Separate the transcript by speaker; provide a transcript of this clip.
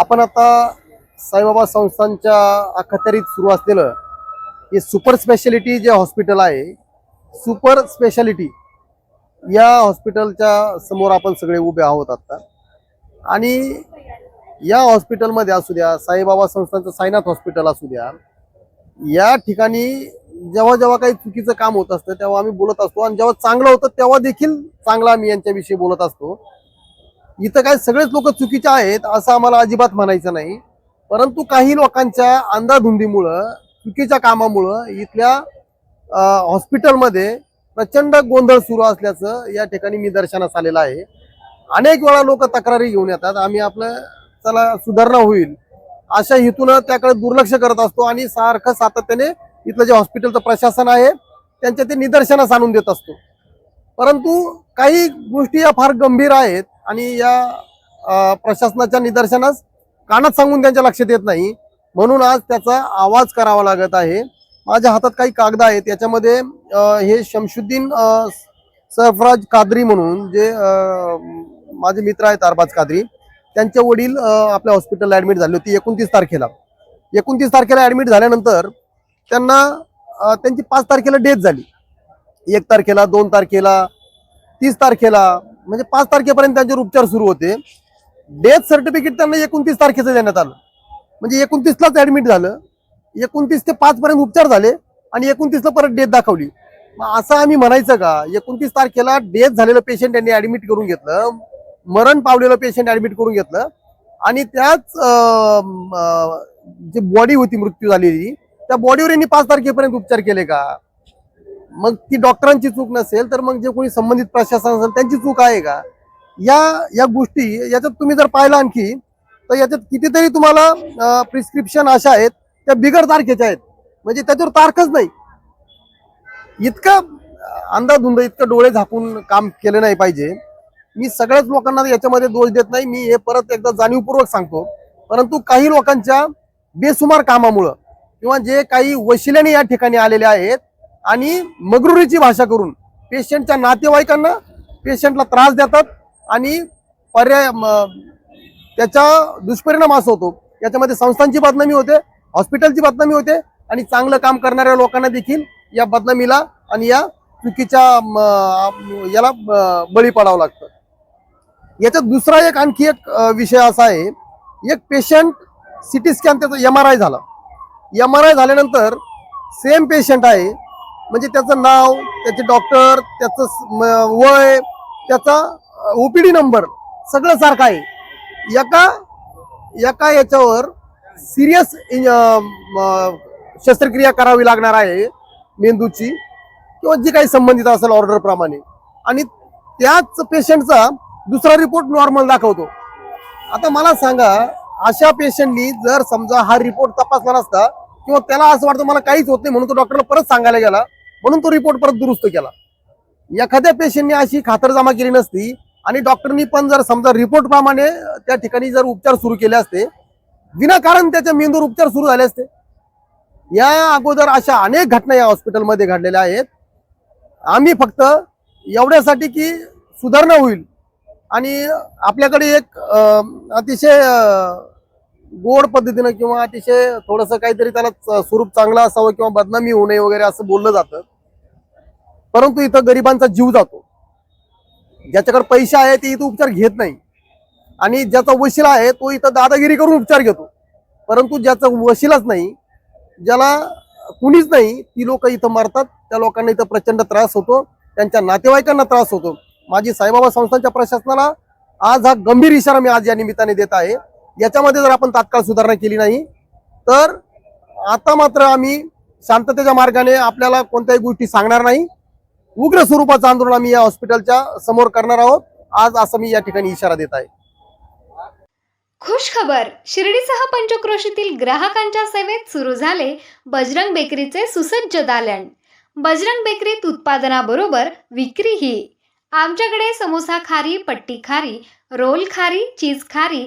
Speaker 1: आपण आता साईबाबा संस्थांच्या अखत्यारीत सुरू असलेलं हे सुपर स्पेशालिटी जे हॉस्पिटल आहे सुपर स्पेशालिटी या हॉस्पिटलच्या समोर आपण सगळे उभे आहोत आत्ता आणि या हॉस्पिटलमध्ये असू द्या साईबाबा संस्थांचं साईनाथ हॉस्पिटल असू द्या या ठिकाणी जेव्हा जेव्हा काही चुकीचं काम होत असतं तेव्हा आम्ही बोलत असतो. आणि जेव्हा चांगलं होतं तेव्हा देखील चांगला आम्ही यांच्याविषयी बोलत असतो. इथं काय सगळेच लोक चुकीचे आहेत असं आम्हाला अजिबात म्हणायचं नाही. परंतु काही लोकांच्या अंधाधुंदीमुळं चुकीच्या कामामुळं इथल्या हॉस्पिटलमध्ये प्रचंड गोंधळ सुरू असल्याचं या ठिकाणी निदर्शनास आलेलं आहे. अनेक वेळा लोक तक्रारी घेऊन येतात. आम्ही आपलं चला सुधारणा होईल अशा हेतून त्याकडे दुर्लक्ष करत असतो आणि सारखं सातत्याने इथलं जे हॉस्पिटलचं प्रशासन आहे त्यांच्या ते निदर्शनास आणून देत असतो. परंतु काही गोष्टी या फार गंभीर आहेत. आणि या प्रशासनाच्या निदर्शनास कानात सांगून त्यांच्या लक्षात येत नाही. म्हणून आज त्याचा आवाज करावा लागत आहे. माझ्या हातात काही कागद आहेत. याच्यामध्ये हे शमशुद्दीन सरफराज कादरी म्हणून जे माझे मित्र आहेत अरबाज कादरी त्यांचे वडील आपल्या हॉस्पिटलला ऍडमिट झाले होते एकोणतीस तारखेला. एकोणतीस तारखेला ऍडमिट झाल्यानंतर त्यांना त्यांची पाच तारखेला डेथ झाली. एक तारखेला दोन तारखेला तीस तारखेला म्हणजे पाच तारखेपर्यंत त्यांच्यावर उपचार सुरू होते. डेथ सर्टिफिकेट त्यांना एकोणतीस तारखेचं देण्यात आलं. म्हणजे एकोणतीसलाच ऍडमिट झालं. एकोणतीस ते पाचपर्यंत उपचार झाले आणि एकोणतीसला परत डेथ दाखवली. मग असं आम्ही म्हणायचं का? एकोणतीस तारखेला डेथ झालेलं पेशंट त्यांनी ऍडमिट करून घेतलं. मरण पावलेलं पेशंट ऍडमिट करून घेतलं. आणि त्याच जी बॉडी होती मृत्यू झालेली त्या बॉडीवर यांनी पाच तारखेपर्यंत उपचार केले का? मग ती डॉक्टरांची चूक नसेल तर मग जे कोणी संबंधित प्रशासन असेल त्यांची चूक आहे का? या या गोष्टी याच्यात तुम्ही जर पाहिलं आणखी तर याच्यात कितीतरी तुम्हाला प्रिस्क्रिप्शन अशा आहेत त्या बिगर तारखेच्या आहेत. म्हणजे त्याच्यावर तारखच नाही. इतकं अंधाधुंद इतकं डोळे झाकून काम केले नाही पाहिजे. मी सगळ्याच लोकांना याच्यामध्ये दोष देत नाही. मी हे परत एकदा जाणीवपूर्वक सांगतो. परंतु काही लोकांच्या बेसुमार कामामुळं किंवा जे काही वशिल्याने या ठिकाणी आलेले आहेत आणि मगरुरीची भाषा करून पेशंटच्या नातेवाईकांना पेशंटला त्रास देतात आणि पर्याय म- त्याचा दुष्परिणाम असा होतो. याच्यामध्ये संस्थांची बदनामी होते हॉस्पिटलची बदनामी होते आणि चांगलं काम करणाऱ्या लोकांना देखील या बदनामीला आणि या चुकीच्या याला बळी पडावं लागतं. याच्यात दुसरा एक आणखी एक विषय असा आहे. एक पेशंट सिटी स्कॅन त्याचा एम आर आय झाला. एम आर आय झाल्यानंतर सेम पेशंट आहे. म्हणजे त्याचं नाव त्याचे डॉक्टर त्याचं वय त्याचा ओपीडी नंबर सगळं सारखं आहे. एका एका याच्यावर सिरियस शस्त्रक्रिया करावी लागणार आहे मेंदूची किंवा जी काही संबंधित असेल ऑर्डर प्रमाणे. आणि त्याच पेशंटचा दुसरा रिपोर्ट नॉर्मल दाखवतो. आता मला सांगा अशा पेशंटनी जर समजा हा रिपोर्ट तपासला नसता किंवा त्याला असं वाटतं मला काहीच होत नाही म्हणून तो डॉक्टरला परत सांगायला गेला म्हणून तो रिपोर्ट परत दुरुस्त केला. एखाद्या पेशंटने अशी खातरजमा केली नसती आणि डॉक्टरनी पण जर समजा रिपोर्ट प्रमाणे त्या ठिकाणी जर उपचार सुरू केले असते विनाकारण त्याच्या मेंदूवर उपचार सुरू झाले असते. या अगोदर अशा अनेक घटना या हॉस्पिटलमध्ये घडलेल्या आहेत. आम्ही फक्त एवढ्यासाठी की सुधारणा होईल. आणि आपल्याकडे एक अतिशय गोड पद्धतीनं किंवा अतिशय थोडंसं काहीतरी त्याला स्वरूप चांगलं असावं किंवा बदनामी होऊ नये वगैरे असं बोललं जातं. परंतु इथं गरिबांचा जीव जातो. ज्याच्याकडे पैसे आहे ते इथं उपचार घेत नाही. आणि ज्याचा वशिला आहे तो इथं दादागिरी करून उपचार घेतो. परंतु ज्याचा वशिलाच नाही ज्याला कुणीच नाही ती लोक इथं मरतात. त्या लोकांना इथं प्रचंड त्रास होतो. त्यांच्या नातेवाईकांना त्रास होतो. माझी साईबाबा संस्थांच्या प्रशासनाला आज हा गंभीर इशारा मी आज या निमित्ताने देत आहे. याच्यामध्ये जर आपण तात्काळ सुधारणा केली नाही तर आता मात्र आम्ही शांततेच्या मार्गाने आपल्याला कोणत्याही गोष्टी सांगणार नाही. उग्र स्वरूपाचं आंदोलन आम्ही या हॉस्पिटलच्या समोर करणार आहोत. आज असं मी या ठिकाणी इशारा देत आहे.
Speaker 2: खुश खबर शिर्डीसह पंचक्रोशीतील ग्राहकांच्या सेवेत सुरू झाले बजरंग बेकरीचे सुसज्ज दालन. बजरंग बेकरीत उत्पादनाबरोबर विक्रीही. आमच्याकडे समोसा खारी पट्टी खारी रोल खारी चीज खारी